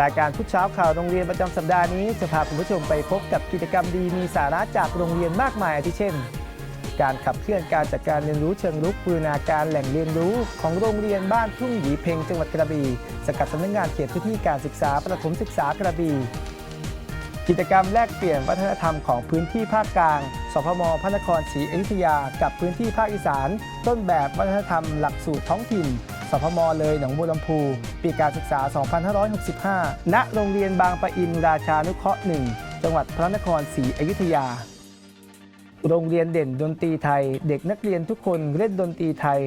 รายการทุกเช้าข่าวโรงเรียนประจำสัปดาห์นี้จะพาคุณผู้ชมไปพบกับกิจกรรมดีมีสาระจากโรงเรียนมากมายอาทิเช่น การขับเคลื่อนการจัดการเรียนรู้เชิงรุกบูรณาการแหล่งเรียนรู้ ของโรงเรียนบ้านทุ่งหยีเพ็งจังหวัดกระบี่สกัดสำนักงานเขตพื้นที่การศึกษาประถมศึกษากระบี่กิจกรรมแลกเปลี่ยนวัฒนธรรมของพื้นที่ภาคกลาง สพมพระนครศรีอยุธยา กับพื้นที่ภาคอีสาน ต้นแบบวัฒนธรรมหลักสูตรท้องถิ่น สพมเลยหนองบัวลำพูปีการศึกษา 2565 ณ โรงเรียนบางปะอินราชานุเคราะห์หนึ่งจังหวัดพระนครศรีอยุธยา โรงเรียนเด่นดนตรีไทย เด็กนักเรียนทุกคนเล่นดนตรีไทย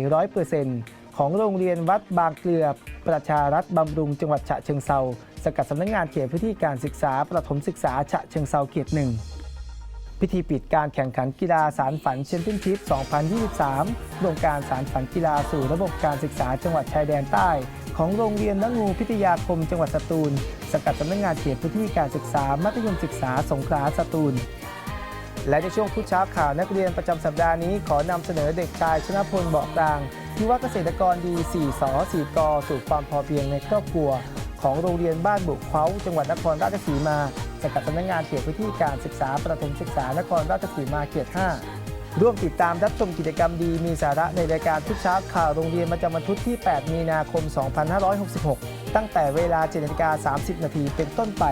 100%ของโรงเรียนวัดบางเกลือ ประชารัฐบำรุงจังหวัดฉะเชิงเซาสกัดสำนักงานเขตพื้นที่การศึกษาประถมศึกษาฉะเชิงเซาเขตหนึ่ง พิธีปิดการแข่งขันกีฬาสารฝันแชมเปี้ยนชิพ 2023 โครงการสารฝันกีฬาสู่ระบบการศึกษาจังหวัดชายแดนใต้ ของโรงเรียนนงูพิทยาคมจังหวัดสตูลสกัดสำนักงานเขตพื้นที่การศึกษา มัธยมศึกษาสงขลาสตูล และในช่วงพุชเช้าข่าวนักเรียนประจำสัปดาห์นี้ ขอนำเสนอเด็กชายชนะพลบอกกลางที่ว่าเกษตรกรดี 4สอ4กอสู่ความพอเพียงในครอบครัว ของโรงเรียนบ้านบุกเขาจังหวัดนครราชสีมาสกัดสำนักงานเขตพื้นที่การศึกษาประถมศึกษานครราชสีมาเขต 5 ร่วมติดตามรับชมกิจกรรมดีมีสาระในรายการทุกเช้าข่าวโรงเรียนประจำวันพุธที่ 8 มีนาคม 2566 ตั้งแต่เวลา7นาฬิกา30 นาทีเป็นต้นไป